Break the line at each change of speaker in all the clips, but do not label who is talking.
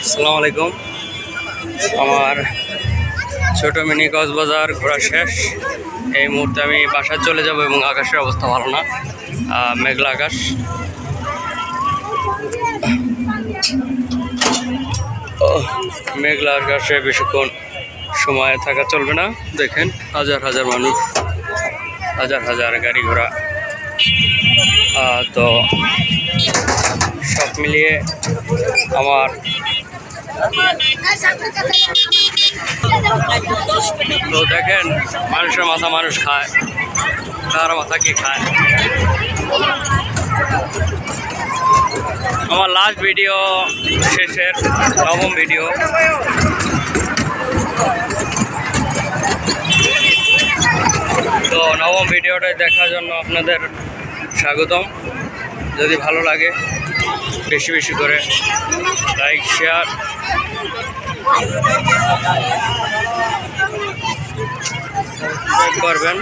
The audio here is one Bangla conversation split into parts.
আসসালামু আলাইকুম। আমার ছোট মিনি কক্সবাজার ঘোরা শেষ। এই মুহূর্তে আমি বাসায় চলে যাব এবং আকাশের অবস্থা ভালো না। মেঘলা আকাশ। মেঘলা আকাশে বেশিক্ষণ সময় থাকা চলবে না। দেখেন, হাজার হাজার মানুষ, হাজার হাজার গাড়ি ঘোড়া। তো মিলিয়ে আমার তো দেখেন, মানুষের মাথা মানুষ খায় কার মাথা কি খায়? আমার লাস্ট ভিডিও শেষের, নবম ভিডিও তো নবম ভিডিওটা দেখার জন্য আপনাদের স্বাগতম। যদি ভালো লাগে বেশি বেশি করে লাইক শেয়ার। করবেন।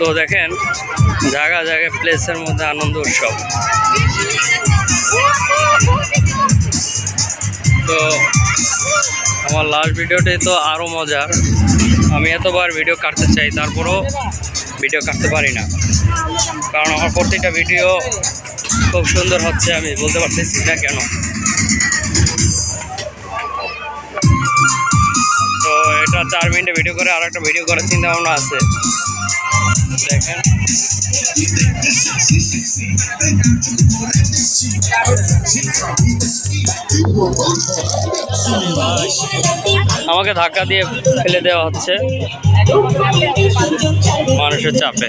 তো দেখেন জায়গা জায়গায় প্লেসের মধ্যে আনন্দ উৎসব। তো আমার লাস্ট ভিডিওটি তো আরও মজার। আমি এতবার ভিডিও কাটতে চাই, তারপরও ভিডিও কাটতে পারি না। কারণ আমার প্রত্যেকটা ভিডিও খুব সুন্দর হচ্ছে, আমি বলতে পারতেছি না কেন। তো এটা চার মিনিটে ভিডিও করে আর একটা ভিডিও করার চিন্তা ভাবনা আছে। আমাকে ধাক্কা দিয়ে ফেলে দেওয়া হচ্ছে। মানুষের চাপে।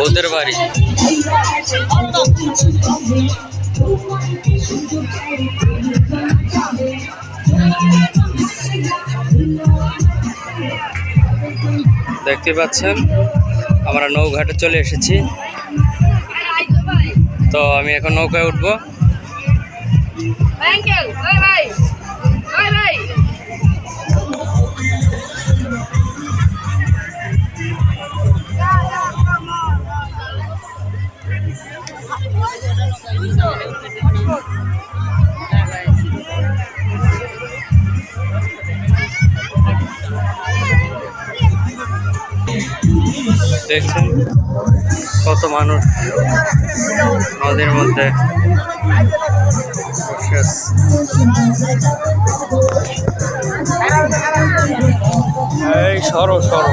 ওদের বাড়ি। দেখতে পাচ্ছেন আমরা নৌঘাটে চলে এসেছি। তো আমি এখন নৌকায় উঠবো। দেখছেন কত মানুষ নদীর মধ্যে এই সরো সরো।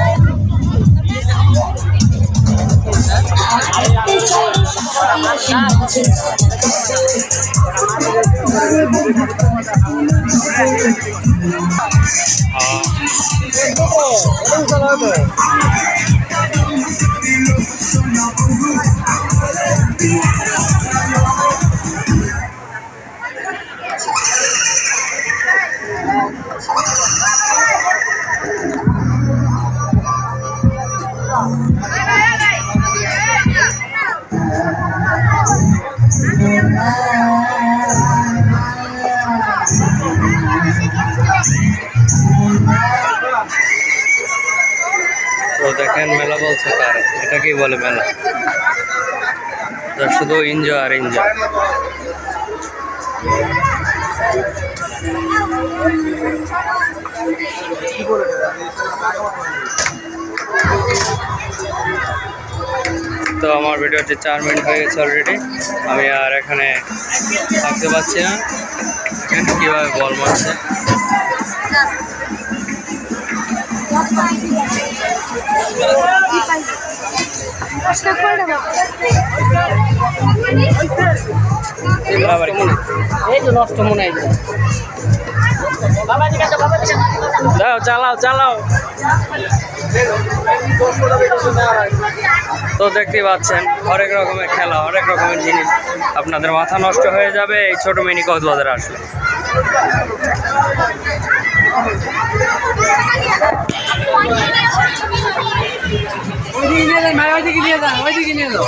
আহ, তো দেখেন মেলা বলছে কার এটাকেই বলে মেলা? শুধু এনজয় আর এনজয় তো আমার ভিডিওটি চার মিনিট হয়ে গেছে অলরেডি আমি আর এখানে থাকতে পারছি না। দেখেন কীভাবে বল মারছে? দাও, চালাও চালাও। তো দেখতেই পাচ্ছেন, অনেক রকমের খেলা, অনেক রকমের জিনিস। আপনাদের মাথা নষ্ট হয়ে যাবে, এই ছোট মিনি কক্সবাজারে আসলে।
ওই
নিয়ে যান ওইদিকে নিয়ে যান ওইদিকে নিয়ে যাও।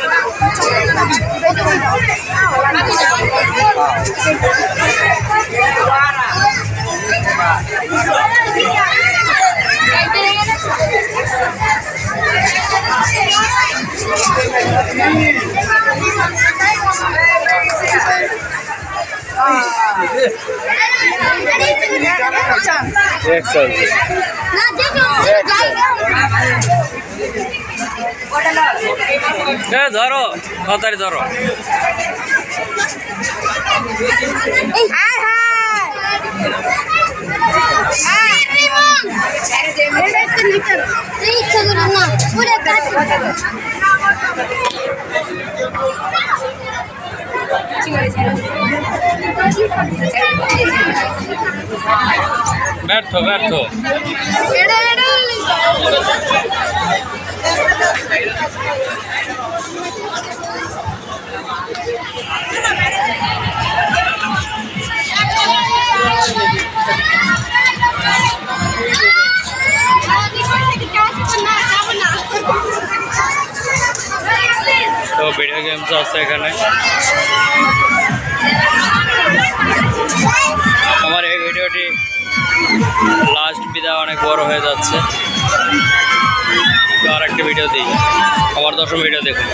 এক সাইজ এ ধরো তাড়াতাড়ি ধরো। ব্যর্থ ব্যর্থ। তো ভিডিও গেমস আছে এখানে। লাস্ট বিদা অনেক বড় হয়ে যাচ্ছে। আর একটা ভিডিও দিই আমার দশম ভিডিও দেখুন।